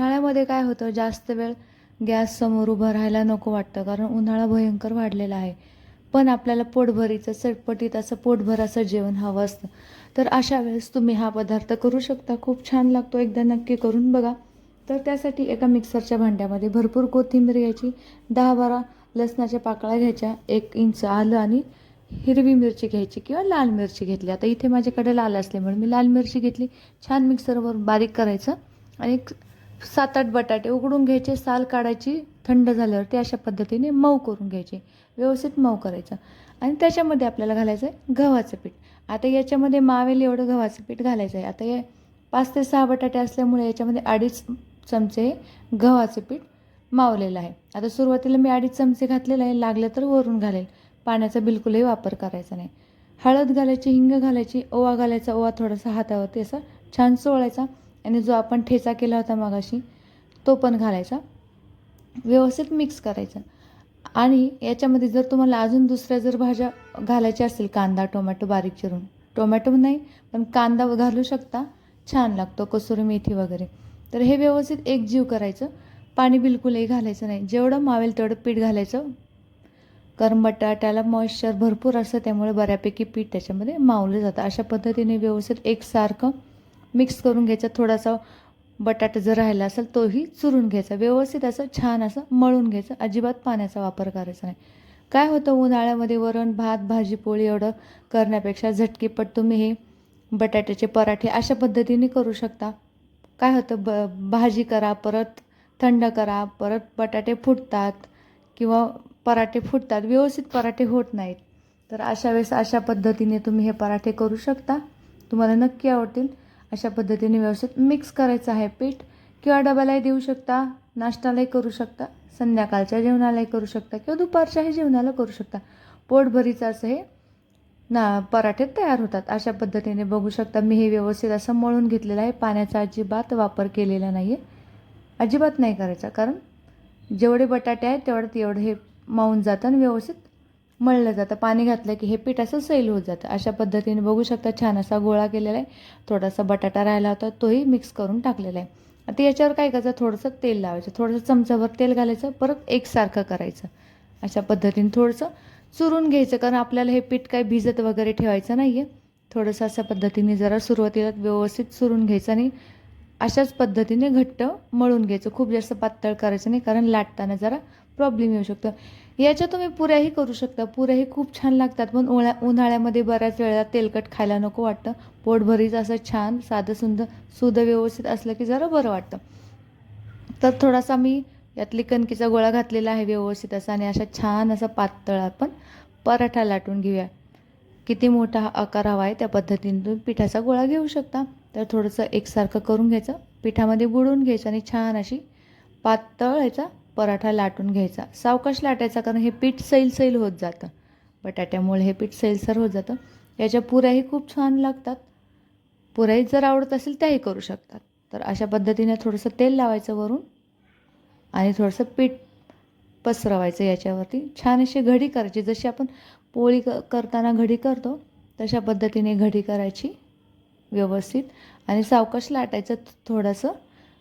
उन्हाळ्यामध्ये काय होतं? जास्त वेळ गॅस समोर उभं राहायला नको वाटतं कारण उन्हाळा भयंकर वाढलेला आहे. पण आपल्याला पोटभरीचं चटपटीत असं पोटभराचं जेवण हवं असतं. तर अशा वेळेस तुम्ही हा पदार्थ करू शकता. खूप छान लागतो एकदा नक्की करून बघा. तर त्यासाठी एका मिक्सरच्या भांड्यामध्ये भरपूर कोथिंबीर घ्यायची दहा बारा लसणाच्या पाकळ्या घ्यायच्या एक इंच आलं आणि हिरवी मिरची घ्यायची किंवा लाल मिरची घेतली. आता इथे माझ्याकडे लाल असल्यामुळे मी लाल मिरची घेतली. छान मिक्सरवर बारीक करायचं आणि सात आठ बटाटे उघडून घ्यायचे साल काढायची थंड झाल्यावर ते अशा पद्धतीने मऊ करून घ्यायचे. व्यवस्थित मऊ करायचं. आणि त्याच्यामध्ये आपल्याला घालायचं आहे गव्हाचं पीठ. आता याच्यामध्ये मावेल एवढं गव्हाचं पीठ घालायचं आहे आता हे पाच ते सहा बटाटे असल्यामुळे याच्यामध्ये अडीच चमचे गव्हाचं पीठ मावलेलं आहे. आता सुरुवातीला मी अडीच चमचे घातलेलं आहे. लागलं तर वरून घालेल. पाण्याचा बिलकुलही वापर करायचा नाही. हळद घालायची हिंग घालायची ओवा घालायचा ओवा थोडासा हातावरती असा छान चोळायचा आणि जो आपण ठेचा केला होता मागाशी तो पण घालायचा. व्यवस्थित मिक्स करायचा. आणि याच्यामध्ये जर तुम्हाला अजून दुसऱ्या जर भाज्या घालायच्या असतील कांदा टोमॅटो बारीक चिरून. टोमॅटो नाही पण कांदा घालू शकता. छान लागतो कसुरी मेथी वगैरे. तर हे व्यवस्थित एक जीव करायचं. पाणी बिलकुलही घालायचं नाही. जेवढं मावेल तेवढं पीठ घालायचं. कारण बटाट्याला मॉइश्चर भरपूर असतं त्यामुळे बऱ्यापैकी पीठ त्याच्यामध्ये मावलं जातं. अशा पद्धतीने व्यवस्थित एकसारखं मिक्स करून घ्यायचा थोडासा बटाटा जर राहिला असेल तोही चुरून घ्यायचा. व्यवस्थित असं छान असं मळून घ्यायचं. अजिबात पाण्याचा वापर करायचा नाही. काय होतं उन्हाळ्यामध्ये वरण भात भाजी पोळी एवढं करण्यापेक्षा झटकीपट तुम्ही हे बटाट्याचे पराठे अशा पद्धतीने करू शकता. काय होतं ब भाजी करा परत थंड करा परत बटाटे फुटतात किंवा पराठे फुटतात. व्यवस्थित पराठे होत नाहीत. तर अशा वेळेस अशा पद्धतीने तुम्ही हे पराठे करू शकता. तुम्हाला नक्की आवडतील. अशा पद्धतीने व्यवस्थित मिक्स करायचं आहे पीठ. किंवा डब्यालाही देऊ शकता नाश्त्यालाही करू शकता संध्याकाळच्या जेवणालाही करू शकता किंवा दुपारच्याही जेवणाला करू शकता. पोटभरीचं असं हे ना पराठे तयार होतात. अशा पद्धतीने बघू शकता. मी हे व्यवस्थित असं मळून घेतलेलं आहे. पाण्याचा अजिबात वापर केलेला नाही आहे अजिबात नाही करायचा. कारण जेवढे बटाटे आहेत तेवढं तेवढं हे मावून जातं आणि व्यवस्थित मळलं जातं. पाणी घातलं की हे पीठ असं सैल होत जातं. अशा पद्धतीने बघू शकता छान असा गोळा केलेला आहे. थोडासा बटाटा राहिला होता तोही मिक्स करून टाकलेला आहे. आता याच्यावर काय करायचं? थोडंसं तेल लावायचं. थोडंसं चमचाभर तेल घालायचं परत एकसारखं करायचं. अशा पद्धतीने थोडंसं चुरून घ्यायचं कारण आपल्याला हे पीठ काय भिजत वगैरे ठेवायचं नाही आहे थोडंसं अशा पद्धतीने जरा सुरुवातीला व्यवस्थित चुरून घ्यायचं आणि अशाच पद्धतीने घट्ट मळून घ्यायचं. खूप जास्त पातळ करायचं नाही कारण लाटताना जरा प्रॉब्लेम येऊ शकतो. याच्या तुम्ही पुऱ्याही करू शकता. पुऱ्याही खूप छान लागतात. पण उन्हा उन्हाळ्यामध्ये बऱ्याच वेळा तेलकट खायला नको वाटतं. पोटभरीच असं छान साधं सुंदर सुद व्यवस्थित असलं की जरा बरं वाटतं. तर थोडासा मी यातली कणकीचा गोळा घातलेला आहे व्यवस्थित असा आणि अशा छान असा पातळ आपण पराठा लाटून घेऊया. किती मोठा हा आकार हवा आहे त्या पद्धतीने तुम्ही पिठाचा गोळा घेऊ शकता. तर थोडंसं एकसारखं करून घ्यायचं. पिठामध्ये बुडवून घ्यायचं आणि छान अशी पातळ ह्याचा पराठा लाटून घ्यायचा. सावकाश लाटायचा कारण हे पीठ सैल सैल होत जातं. बटाट्यामुळे हे पीठ सैलसर होत जातं. याच्या पुऱ्याही खूप छान लागतात. पुऱ्याही जर आवडत असेल त्याही करू शकतात. तर अशा पद्धतीने थोडंसं तेल लावायचं वरून आणि थोडंसं पीठ पसरवायचं याच्यावरती. छान अशी घडी करायची. जशी आपण पोळी क करताना घडी करतो तशा पद्धतीने घडी करायची व्यवस्थित. आणि सावकाश लाटायचं थोडंसं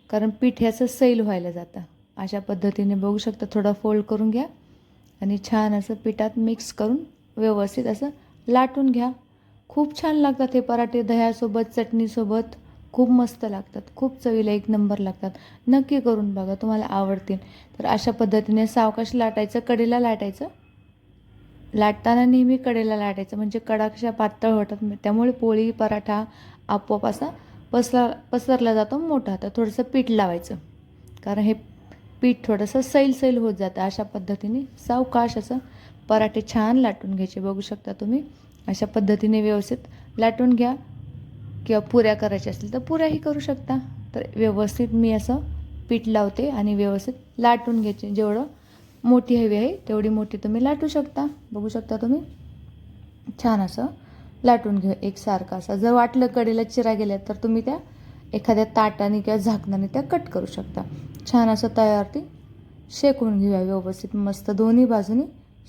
कारण पीठ ह्याचं सैल व्हायला जातं. अशा पद्धतीने बघू शकता. थोडा फोल्ड करून घ्या. आणि छान असं पिठात मिक्स करून व्यवस्थित असं लाटून घ्या. खूप छान लागतात हे पराठे. दह्यासोबत चटणीसोबत खूप मस्त लागतात. खूप चवीला एक नंबर लागतात. नक्की करून बघा. तुम्हाला आवडतील. तर अशा पद्धतीने सावकाश लाटायचं कडेला लाटायचं. लाटताना नेहमी कडेला लाटायचं. म्हणजे कडा कशा पातळ होतात. त्यामुळे पोळी पराठा आपोआप असा पसरा पसरला जातो मोठा. तर थोडंसं पीठ लावायचं. कारण हे पीठ थोडंसं सैल सैल होत जातं अशा पद्धतीने सावकाश असं पराठे छान लाटून घ्यायचे. बघू शकता तुम्ही अशा पद्धतीने व्यवस्थित लाटून घ्या. किंवा पुऱ्या करायच्या असतील तर पुऱ्याही करू शकता. तर व्यवस्थित मी असं पीठ लावते आणि व्यवस्थित लाटून घ्यायचे. जेवढं मोठी हवी आहे तेवढी मोठी तुम्ही लाटू शकता. बघू शकता तुम्ही छान असं लाटून घ्या एकसारखं असं. जर वाटलं कडेला चिरा गेल्या तर तुम्ही त्या एखाद्या ताटाने किंवा झाकणाने त्या कट करू शकता. छान असं तयार ती शेकून घेऊया व्यवस्थित मस्त दोन्ही बाजूनी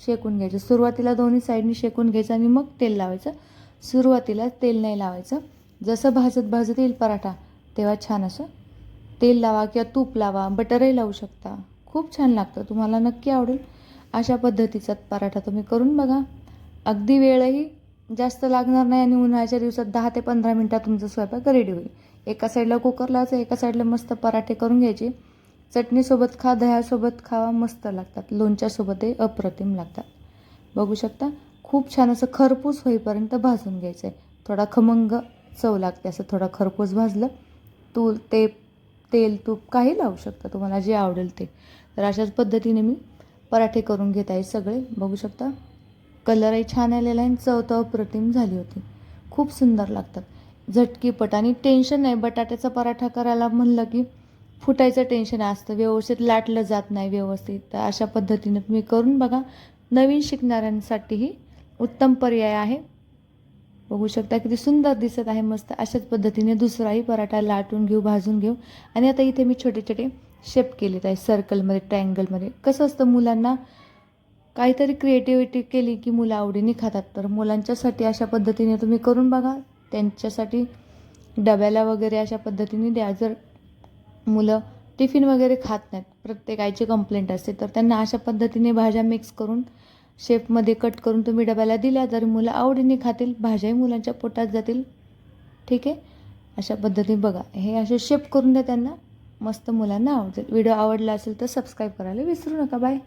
शेकून घ्यायचं. सुरुवातीला दोन्ही साईडनी शेकून घ्यायचं आणि मग तेल लावायचं. सुरुवातीला तेल नाही लावायचं. जसं भाजत भाजत येईल पराठा तेव्हा छान असं तेल लावा किंवा तूप लावा बटरही लावू शकता. खूप छान लागतं तुम्हाला नक्की आवडेल. अशा पद्धतीचा पराठा तुम्ही करून बघा. अगदी वेळही जास्त लागणार नाही आणि उन्हाळ्याच्या दिवसात दहा ते पंधरा मिनटात तुमचा स्वयंपाक रेडी होईल. एका साईडला कुकर लावायचं एका साईडला मस्त पराठे करून घ्यायचे. चटणीसोबत खा दह्यासोबत खावा मस्त लागतात. लोणच्यासोबतही अप्रतिम लागतात. बघू शकता खूप छान असं खरपूस होईपर्यंत भाजून घ्यायचं आहे थोडा खमंग चव लागते असं थोडा खरपूस भाजलं तू ते तेल तूप काही लावू शकता. तुम्हाला जे आवडेल ते. तर अशाच पद्धतीने मी पराठे करून घेत आहे सगळे. बघू शकता कलरही छान आलेला आहे आणि चव तर अप्रतिम झाली होती. खूप सुंदर लागतात. झटकीपट आणि टेन्शन नाही. बटाट्याचा पराठा करायला म्हणलं की फुटायचं टेन्शन असतं. व्यवस्थित लाटलं जात नाही व्यवस्थित. तर अशा पद्धतीने तुम्ही करून बघा. नवीन शिकणाऱ्यांसाठीही उत्तम पर्याय आहे. बघू शकता किती सुंदर दिसत आहे मस्त. अशाच पद्धतीने दुसराही पराठा लाटून घेऊ भाजून घेऊ. आणि आता इथे मी छोटे छोटे शेप केलेत आहे. सर्कलमध्ये ट्रायंगलमध्ये कसं असतं मुलांना काहीतरी क्रिएटिव्हिटी केली की मुलं आवडीने खातात. तर मुलांच्यासाठी अशा पद्धतीने तुम्ही करून बघा. त्यांच्यासाठी डब्याला वगैरे अशा पद्धतीने द्या. जर मुलं टिफिन वगैरे खात नाहीत प्रत्येक आईची कंप्लेंट असते तर त्यांना अशा पद्धतीने भाज्या मिक्स करून शेपमध्ये कट करून तुम्ही डब्याला दिल्या तर मुलं आवडीने खातील भाज्याही मुलांच्या पोटात जातील. ठीक आहे? अशा पद्धतीने बघा. हे असे शेप करून द्या त्यांना. मस्त मुलांना आवडेल. व्हिडिओ आवडला असेल तर सबस्क्राईब करायला विसरू नका. बाय